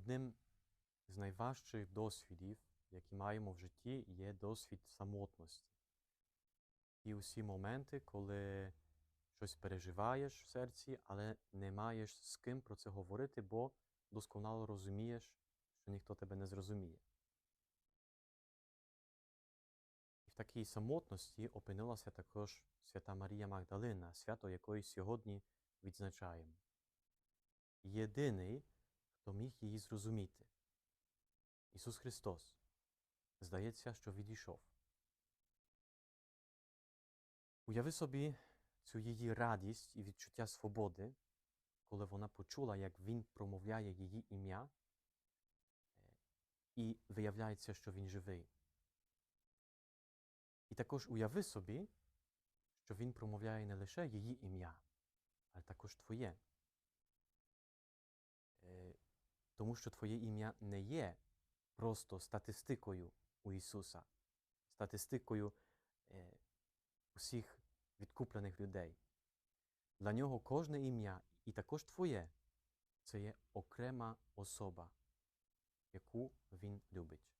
Одним з найважчих досвідів, які маємо в житті, є досвід самотності. І усі моменти, коли щось переживаєш в серці, але не маєш з ким про це говорити, бо досконало розумієш, що ніхто тебе не зрозуміє. І в такій самотності опинилася також свята Марія Магдалина, свято якої сьогодні відзначаємо. Єдиний, хто міг її зрозуміти. Ісус Христос. Здається, що відійшов. Уяви собі цю її радість і відчуття свободи, коли вона почула, як Він промовляє її ім'я, і виявляється, що він живий. І також уяви собі, що Він промовляє не лише її ім'я, але також Твоє. Тому що Твоє ім'я не є просто статистикою у Ісуса, статистикою е, усіх відкуплених людей. Для нього кожне ім'я, і також Твоє, це є окрема особа, яку Він любить.